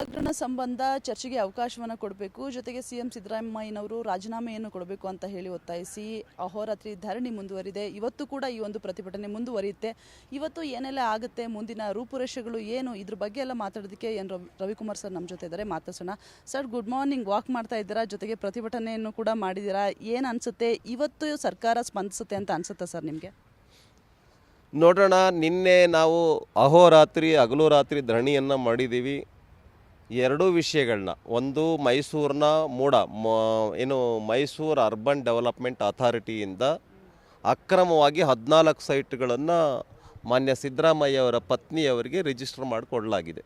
ಹಗರಣ ಸಂಬಂಧ ಚರ್ಚೆಗೆ ಅವಕಾಶವನ್ನು ಕೊಡಬೇಕು. ಜೊತೆಗೆ ಸಿಎಂ ಸಿದ್ದರಾಮಯ್ಯನವರು ರಾಜೀನಾಮೆಯನ್ನು ಕೊಡಬೇಕು ಅಂತ ಹೇಳಿ ಒತ್ತಾಯಿಸಿ ಅಹೋರಾತ್ರಿ ಧರಣಿ ಮುಂದುವರಿದೆ. ಇವತ್ತು ಕೂಡ ಈ ಒಂದು ಪ್ರತಿಭಟನೆ ಮುಂದುವರಿಯುತ್ತೆ. ಇವತ್ತು ಏನೆಲ್ಲ ಆಗುತ್ತೆ, ಮುಂದಿನ ರೂಪುರೇಷೆಗಳು ಏನು, ಇದ್ರ ಬಗ್ಗೆ ಎಲ್ಲ ಮಾತಾಡೋದಕ್ಕೆ ಏನು ರವಿ, ರವಿಕುಮಾರ್ ಸರ್ ನಮ್ಮ ಜೊತೆ ಇದ್ದಾರೆ. ಮಾತಾಡ್ಸೋಣ. Sir, good morning. ವಾಕ್ ಮಾಡ್ತಾ ಇದ್ದೀರಾ? ಜೊತೆಗೆ ಪ್ರತಿಭಟನೆಯನ್ನು ಕೂಡ ಮಾಡಿದ್ದೀರಾ? ಏನು ಅನಿಸುತ್ತೆ? ಇವತ್ತು ಸರ್ಕಾರ ಸ್ಪಂದಿಸುತ್ತೆ ಅಂತ ಅನಿಸುತ್ತೆ ಸರ್ ನಿಮಗೆ? ನೋಡೋಣ. ನಿನ್ನೆ ನಾವು ಅಹೋರಾತ್ರಿ ಹಗಲು ರಾತ್ರಿ ಧರಣಿಯನ್ನು ಮಾಡಿದ್ದೀವಿ. ಎರಡೂ ವಿಷಯಗಳನ್ನ, ಒಂದು ಮೈಸೂರಿನ ಮೂಡ ಏನು ಮೈಸೂರು ಅರ್ಬನ್ ಡೆವಲಪ್ಮೆಂಟ್ ಅಥಾರಿಟಿಯಿಂದ ಅಕ್ರಮವಾಗಿ ಹದಿನಾಲ್ಕು ಸೈಟ್ಗಳನ್ನು ಮಾನ್ಯ ಸಿದ್ದರಾಮಯ್ಯ ಅವರ ಪತ್ನಿಯವರಿಗೆ ರಿಜಿಸ್ಟರ್ ಮಾಡಿಕೊಡಲಾಗಿದೆ.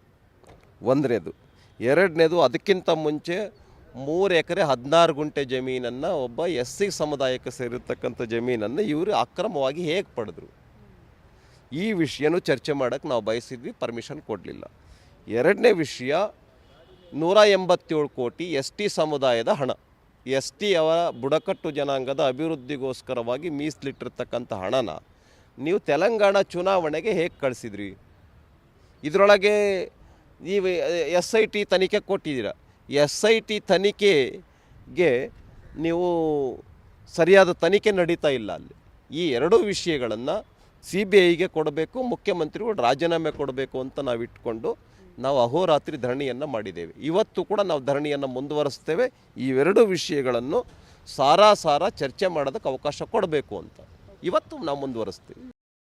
ಒಂದನೇದು. ಎರಡನೇದು, ಅದಕ್ಕಿಂತ ಮುಂಚೆ ಮೂರು ಎಕರೆ ಹದಿನಾರು ಗುಂಟೆ ಜಮೀನನ್ನು ಒಬ್ಬ ಎಸ್ ಸಿ ಸಮುದಾಯಕ್ಕೆ ಸೇರಿರ್ತಕ್ಕಂಥ ಜಮೀನನ್ನು ಇವರು ಅಕ್ರಮವಾಗಿ ಹೇಗೆ ಪಡೆದ್ರು? ಈ ವಿಷಯನೂ ಚರ್ಚೆ ಮಾಡೋಕ್ಕೆ ನಾವು ಬಯಸಿದ್ವಿ, ಪರ್ಮಿಷನ್ ಕೊಡಲಿಲ್ಲ. ಎರಡನೇ ವಿಷಯ ನೂರ ಎಂಬತ್ತೇಳು ಕೋಟಿ ಎಸ್ ಟಿ ಸಮುದಾಯದ ಹಣ. ಎಸ್ ಟಿ ಅವರ ಬುಡಕಟ್ಟು ಜನಾಂಗದ ಅಭಿವೃದ್ಧಿಗೋಸ್ಕರವಾಗಿ ಮೀಸಲಿಟ್ಟಿರ್ತಕ್ಕಂಥ ಹಣನ ನೀವು ತೆಲಂಗಾಣ ಚುನಾವಣೆಗೆ ಹೇಗೆ ಕಳಿಸಿದ್ರಿ? ಇದರೊಳಗೆ ನೀವು ಎಸ್ ಐ ಟಿ ತನಿಖೆ ಕೊಟ್ಟಿದ್ದೀರ? ಎಸ್ ಐ ಟಿ ತನಿಖೆಗೆ ನೀವು ಸರಿಯಾದ ತನಿಖೆ ನಡೀತಾ ಇಲ್ಲ ಅಲ್ಲಿ. ಈ ಎರಡೂ ವಿಷಯಗಳನ್ನು ಸಿ ಬಿ ಐಗೆ ಕೊಡಬೇಕು ಮುಖ್ಯಮಂತ್ರಿಗಳು ರಾಜೀನಾಮೆ ಕೊಡಬೇಕು ಅಂತ ನಾವು ಇಟ್ಕೊಂಡು ನಾವು ಅಹೋರಾತ್ರಿ ಧರಣಿಯನ್ನು ಮಾಡಿದ್ದೇವೆ. ಇವತ್ತು ಕೂಡ ನಾವು ಧರಣಿಯನ್ನು ಮುಂದುವರಿಸ್ತೇವೆ. ಇವೆರಡು ವಿಷಯಗಳನ್ನು ಸಾರಾ ಸಾರ ಚರ್ಚೆ ಮಾಡೋದಕ್ಕೆ ಅವಕಾಶ ಕೊಡಬೇಕು ಅಂತ. ಇವತ್ತು ನಾವು ಮುಂದುವರಿಸ್ತೀವಿ.